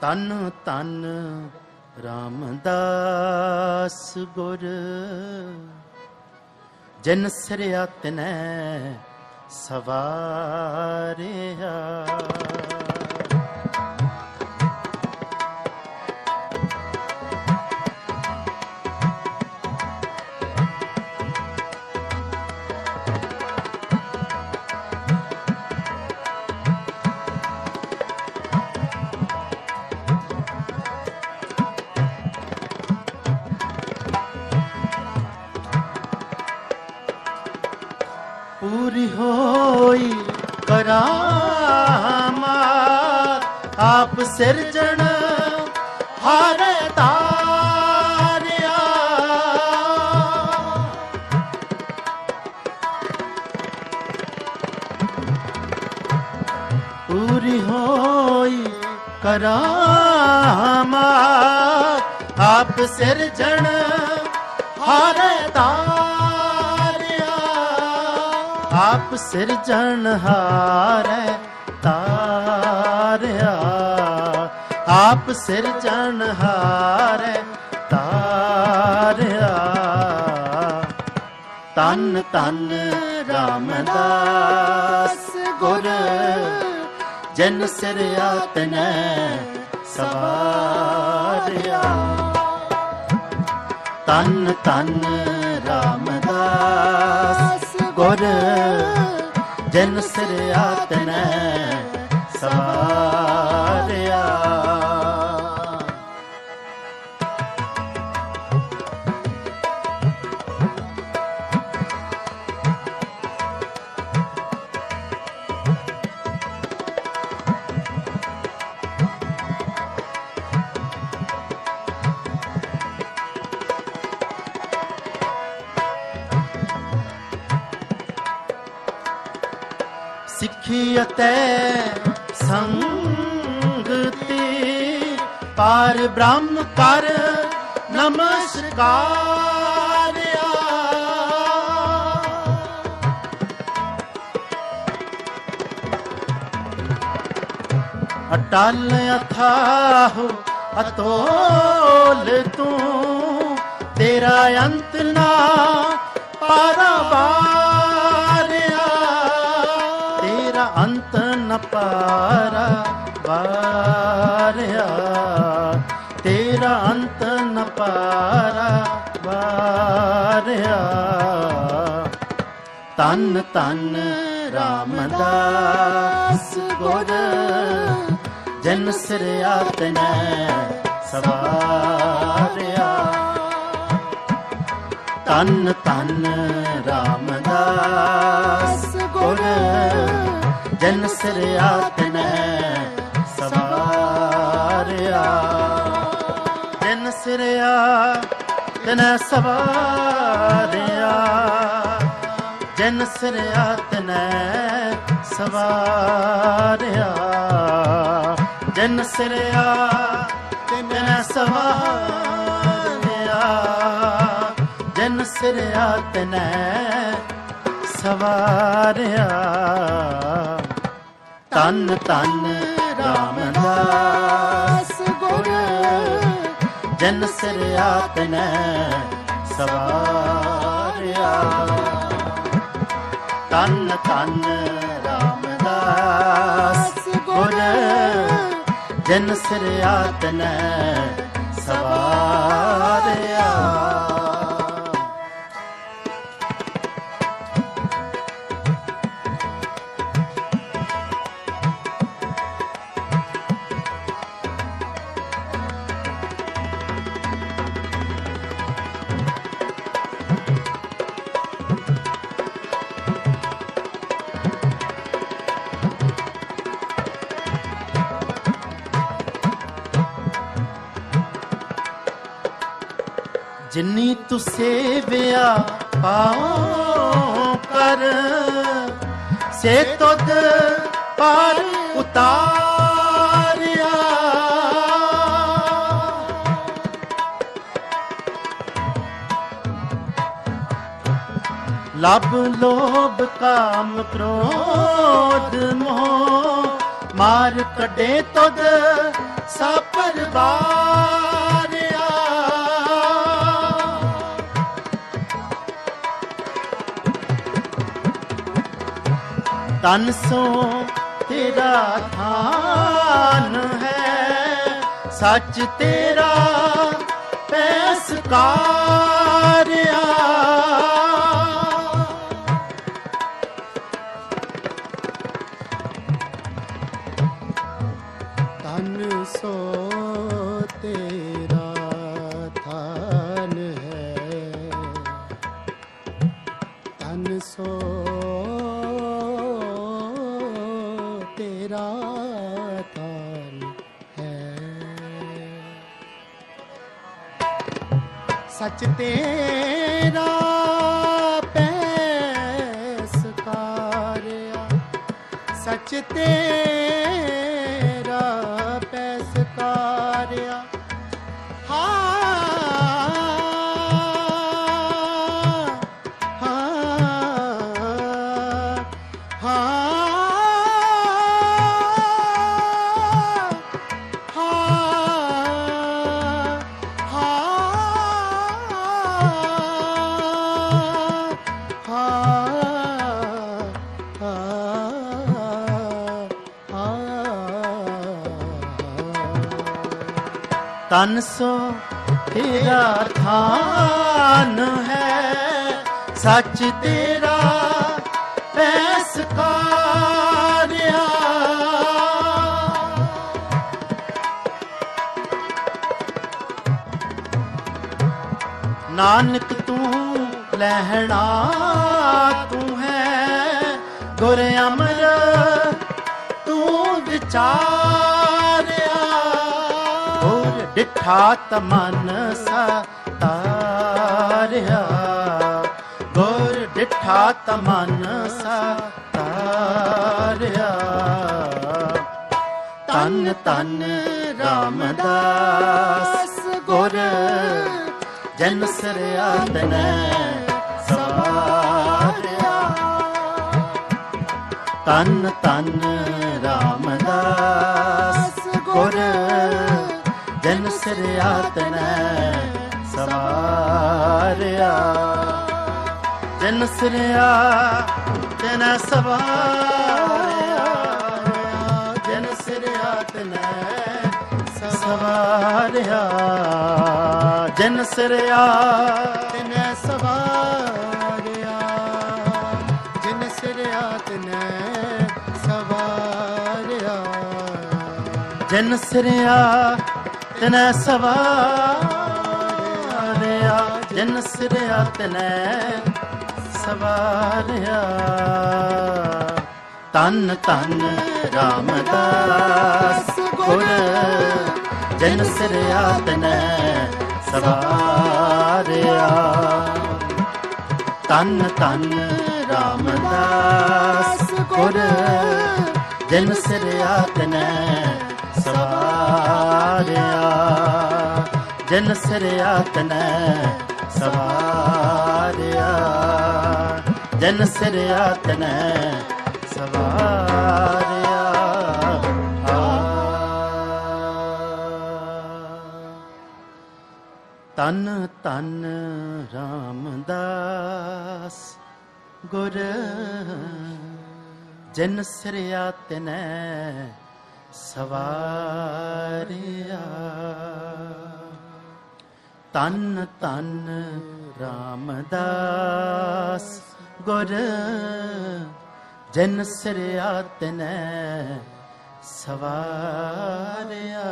ਤਨ ਤਨ ਰਾਮਦਾਸ ਗੁਰ। ਜਨ ਸਿਰਿਆ ਤਨੈ ਸਵਾਰਿਆ। ਪੂਰੀ ਹੋਈ ਕਰਾਮਾਤ ਆਪ ਸਿਰਜਣ ਹਾਰੇ ਤਾਰਿਆ। ਪੂਰੀ ਹੋਈ ਕਰਾਮਾਤ ਆਪ ਸਿਰਜਣ ਹਾਰੇ ਤਾਰਿਆ। ਆਪ ਸਿਰਜਣਹਾਰ ਤਾਰਿਆ। ਆਪ ਸਿਰਜਣਹਾਰ ਤਾਰਿਆ। ਤਨ ਤਨ ਰਾਮਦਾਸ ਗੁਰ, ਜਨ ਸਿਰਿਆ ਤਨੈ ਸਵਾਰਿਆ। ਤਨ ਤਨ ਰਾਮਦਾਸ ਜਨ ਸਿਰਿਆ ਤਨੈ ਸਵਾਰਿਆ ਸਿੱਖੀ ਅਤੇ ਸੰਗਤੀ ਪਾਰ ਬ੍ਰਹਮ ਕਰ ਨਮਸਕਾਰਿਆ ਅਟਲ ਅਥਾਹ ਅਤੋਲ ਤੂੰ ਤੇਰਾ ਅੰਤ ਨਾ ਨ ਪਾਰਾ ਵਾਰਿਆ, ਤੇਰਾ ਅੰਤ ਨ ਪਾਰਾ ਵਾਰਿਆ। ਤਨ ਤਨ ਰਾਮਦਾਸ ਗੁਰ, ਜਨ ਸਿਰਿਆ ਤਨੈ ਸਵਾਰਿਆ। ਤਨ ਤਨ ਰਾਮਦਾਸ ਗੁਰ ਜਨ ਸਿਰਿਆ ਤਨੈ ਸਵਾਰਿਆ ਜਨ ਸਿਰਿਆ ਤਨੈ ਸਵਾਰਿਆ ਜਨ ਸਿਰਿਆ ਤਨੈ ਸਵਾਰਿਆ ਜਨ ਸਿਰਿਆ ਤਨੈ ਸਵਾਰਿਆ ਜਨ ਸਿਰਿਆ ਤਨੈ ਸਵਾਰਿਆ ਤਨ ਤਨ ਰਾਮਦਾਸ ਗੁਰ, ਜਨ ਸਿਰਿਆ ਤਨੈ ਸਵਾਰਿਆ। ਤਨ ਤਨ ਰਾਮਦਾਸ ਗੁਰ, ਜਨ ਸਿਰਿਆ ਤਨੈ ਜਿੰਨੀ ਤੂੰ ਸੇਵਿਆ ਪਾਉ ਕਰ, ਸੇ ਤੁਧ ਪਰ ਉਤਾਰਿਆ। ਲਬ ਲੋਭ ਕਾਮ ਕ੍ਰੋਧ ਮੋਹ, ਮਾਰ ਕੱਢੇ ਤੁਧ ਸਾਪਰ ਬਾਰਿਆ ਤਨ ਸੋ ਤੇਰਾ ਥਾਨ ਹੈ। ਸੱਚ ਤੇਰਾ ਪੈਸਕਾਰਿਆ ਤਨ ਸੱਚ ਤੇਰਾ ਪੈਸਕਾਰਿਆ ਸੱਚ ਤੇਰਾ ਤਨ ਸੋ ਤੇਰਾ ਥਾਨ ਹੈ ਸੱਚ ਤੇਰਾ ਪੈਸਕਾਰਿਆ ਨਾਨਕ ਤੂੰ ਲਹਿਣਾ ਤੂੰ ਗੁਰ ਅਮਰ ਤੂੰ ਵਿਚਾਰਿਆ। ਗੁਰ ਡਿਠਾ ਤਮਨ ਸਤਾਰਿਆ ਗੁਰ ਡਿਠਾ ਤਮਨ ਸਤਾਰਿਆ ਤਨ ਤਨ ਰਾਮਦਾਸ ਗੁਰ, ਜਨ ਸਰਿਆ ਤਨੈ ਤਨ ਤਨ ਰਾਮਦਾਸ ਗੁਰ ਜਨ ਸਰਿਆ ਤਨੈ ਸਵਾਰਿਆ। ਜਨ ਸਰਿਆ ਤਨੈ ਸਵਾਰਿਆ। ਜਨ ਸਰਿਆ ਤਨੈ ਸਵਾਰਿਆ। ਜਨ ਸਰਿਆ ਸਰਿਆ ਨੇ ਸਵਾਰਿਆ ਜਨ ਸਰਿਆ, ਤਨੈ ਸਵਾਰਿਆ ਜਨ ਸਰਿਆ, ਤਨੈ ਸਵਾਰਿਆ ਤਨ ਤਨ ਰਾਮਦਾਸ ਗੁਰ। ਜਨ ਸਰਿਆ, ਤਨੈ ਸਵਾਰਿਆ ਤਨ ਤਨ ਰਾਮਦਾਸ ਗੁਰ ਜਨ ਸਰਿਆ ਤਨੈ ਸਵਾਰਿਆ। ਜਨ ਸਰਿਆ ਤਨੈ ਸਵਾਰਿਆ। ਜਨ ਸਰਿਆ ਤਨੈ ਸਵਾਰਿਆ। ਤਨ ਤਨ ਰਾਮਦਾਸ। ਗੁਰ ਜਨ ਸਰਿਆ ਤਨੈ ਸਵਾਰਿਆ ਤਨ ਤਨ ਰਾਮਦਾਸ ਗੁਰ ਜਨ ਸਰਿਆ ਤਨੈ ਸਵਾਰਿਆ